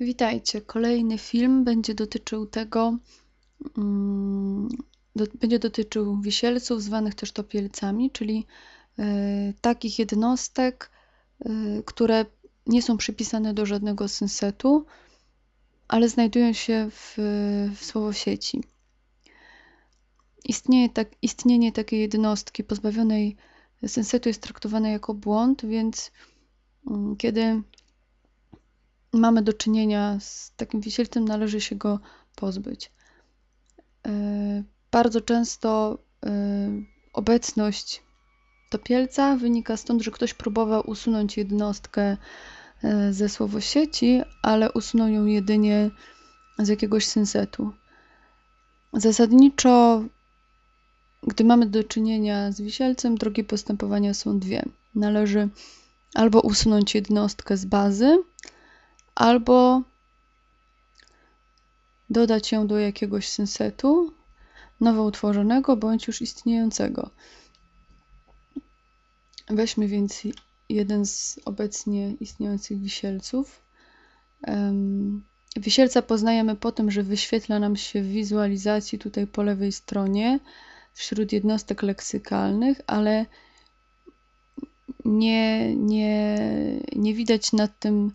Witajcie. Kolejny film będzie dotyczył tego, mm, będzie dotyczył wisielców, zwanych też topielcami, czyli y, takich jednostek, y, które nie są przypisane do żadnego synsetu, ale znajdują się w, w słowosieci. Istnieje tak, istnienie takiej jednostki pozbawionej synsetu jest traktowane jako błąd, więc y, kiedy mamy do czynienia z takim wisielcem, należy się go pozbyć. E, bardzo często e, obecność topielca wynika stąd, że ktoś próbował usunąć jednostkę e, ze słowosieci, ale usunął ją jedynie z jakiegoś synsetu. Zasadniczo, gdy mamy do czynienia z wisielcem, drogi postępowania są dwie. Należy albo usunąć jednostkę z bazy, albo dodać ją do jakiegoś synsetu nowo utworzonego bądź już istniejącego. Weźmy więc jeden z obecnie istniejących wisielców. Wisielca poznajemy po tym, że wyświetla nam się w wizualizacji tutaj po lewej stronie wśród jednostek leksykalnych, ale nie, nie, nie widać nad tym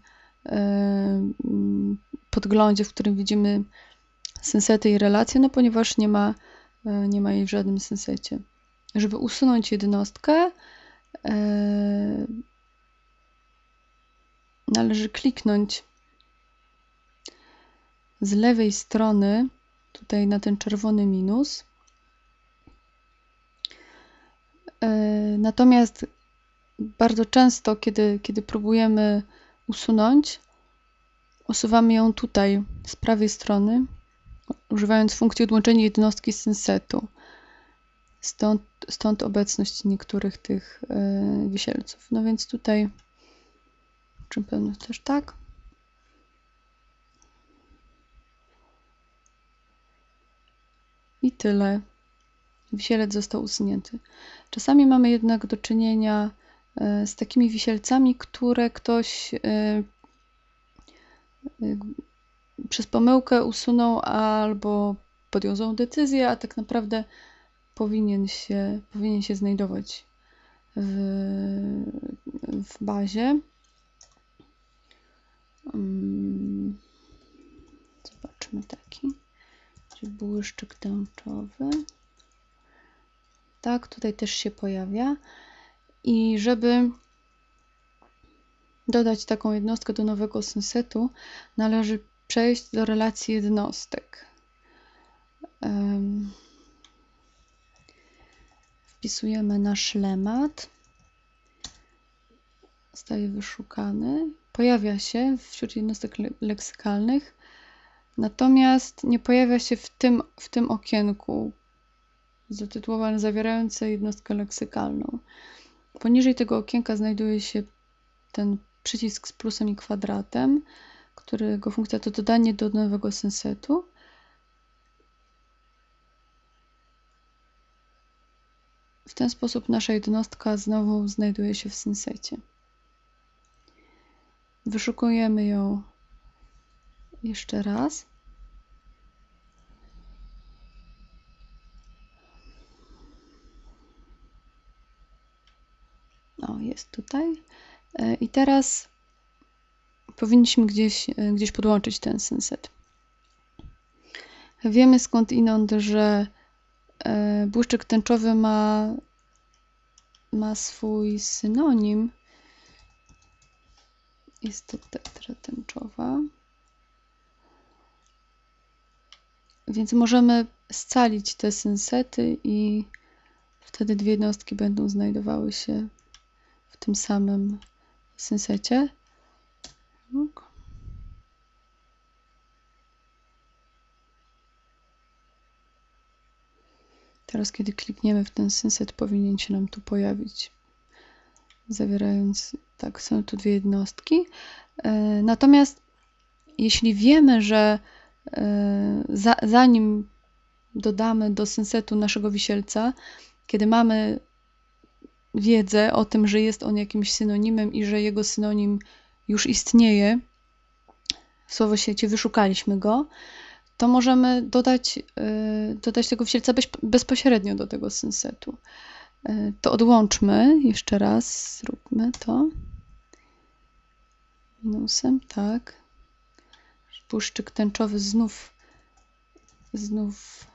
podglądzie, w którym widzimy sensety i relacje, no ponieważ nie ma, e, nie ma jej w żadnym sensecie. Żeby usunąć jednostkę, e, należy kliknąć z lewej strony tutaj na ten czerwony minus. E, natomiast bardzo często, kiedy, kiedy próbujemy usunąć, usuwamy ją tutaj z prawej strony, używając funkcji odłączenia jednostki synsetu. Stąd, stąd obecność niektórych tych yy, wisielców. No więc tutaj czym pewno też tak. I tyle. Wisielec został usunięty. Czasami mamy jednak do czynienia z takimi wisielcami, które ktoś e, e, przez pomyłkę usunął albo podjął złą decyzję, a tak naprawdę powinien się, powinien się znajdować w, w bazie. Mm, zobaczmy taki, czyli błyszczyk tęczowy. Tak, tutaj też się pojawia. I żeby dodać taką jednostkę do nowego synsetu, należy przejść do relacji jednostek. Wpisujemy nasz lemat. Zostaje wyszukany. Pojawia się wśród jednostek leksykalnych, natomiast nie pojawia się w tym, w tym okienku zatytułowane zawierające jednostkę leksykalną. Poniżej tego okienka znajduje się ten przycisk z plusem i kwadratem, którego funkcja to dodanie do nowego sensetu. W ten sposób nasza jednostka znowu znajduje się w sensecie. Wyszukujemy ją jeszcze raz. O, jest tutaj. E, I teraz powinniśmy gdzieś, e, gdzieś podłączyć ten synset. Wiemy skąd inąd, że e, błyszczyk tęczowy ma, ma swój synonim. Jest to tetra tęczowa. Więc możemy scalić te synsety i wtedy dwie jednostki będą znajdowały się tym samym sensecie. Teraz, kiedy klikniemy w ten senset, powinien się nam tu pojawić, zawierając, tak, są tu dwie jednostki. E, natomiast jeśli wiemy, że e, za, zanim dodamy do sensetu naszego wisielca, kiedy mamy wiedzę o tym, że jest on jakimś synonimem i że jego synonim już istnieje w słowo sieci, wyszukaliśmy go, to możemy dodać, y, dodać tego wisielca bez, bezpośrednio do tego synsetu. Y, to odłączmy jeszcze raz, zróbmy to. Minusem, tak. Błyszczyk tęczowy znów, znów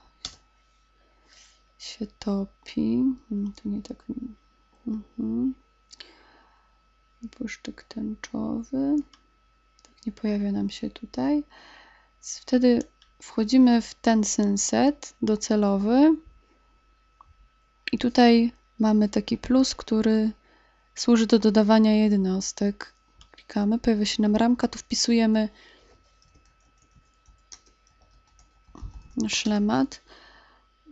się topi. Hmm, to nie tak. Mhm. Błyszczyk tęczowy. Tak nie pojawia nam się tutaj. Wtedy wchodzimy w ten synset docelowy i tutaj mamy taki plus, który służy do dodawania jednostek. Klikamy, pojawia się nam ramka, tu wpisujemy szlemat.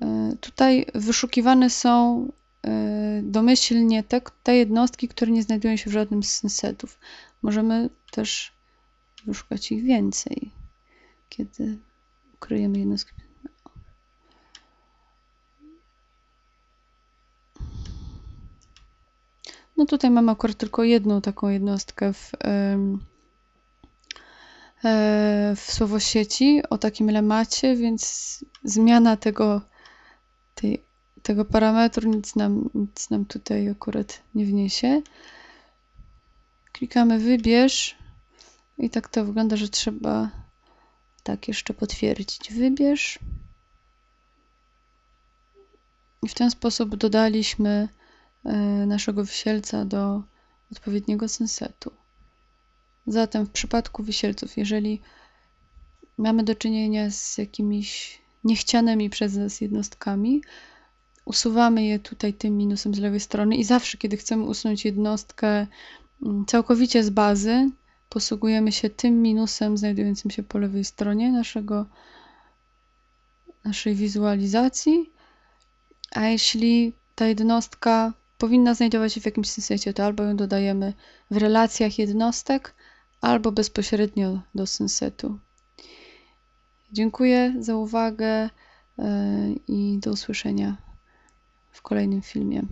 E, tutaj wyszukiwane są domyślnie te, te jednostki, które nie znajdują się w żadnym z synsetów. Możemy też wyszukać ich więcej, kiedy ukryjemy jednostki. No tutaj mamy akurat tylko jedną taką jednostkę w, e, w słowosieci o takim lemacie, więc zmiana tego, tej, tego parametru nic nam, nic nam tutaj akurat nie wniesie. Klikamy wybierz i tak to wygląda, że trzeba tak jeszcze potwierdzić. Wybierz. I w ten sposób dodaliśmy e, naszego wisielca do odpowiedniego sensetu. Zatem w przypadku wisielców, jeżeli mamy do czynienia z jakimiś niechcianymi przez nas jednostkami, usuwamy je tutaj tym minusem z lewej strony i zawsze, kiedy chcemy usunąć jednostkę mm, całkowicie z bazy, posługujemy się tym minusem znajdującym się po lewej stronie naszego, naszej wizualizacji. A jeśli ta jednostka powinna znajdować się w jakimś sensecie, to albo ją dodajemy w relacjach jednostek, albo bezpośrednio do sensetu. Dziękuję za uwagę e, i do usłyszenia w kolejnym filmie.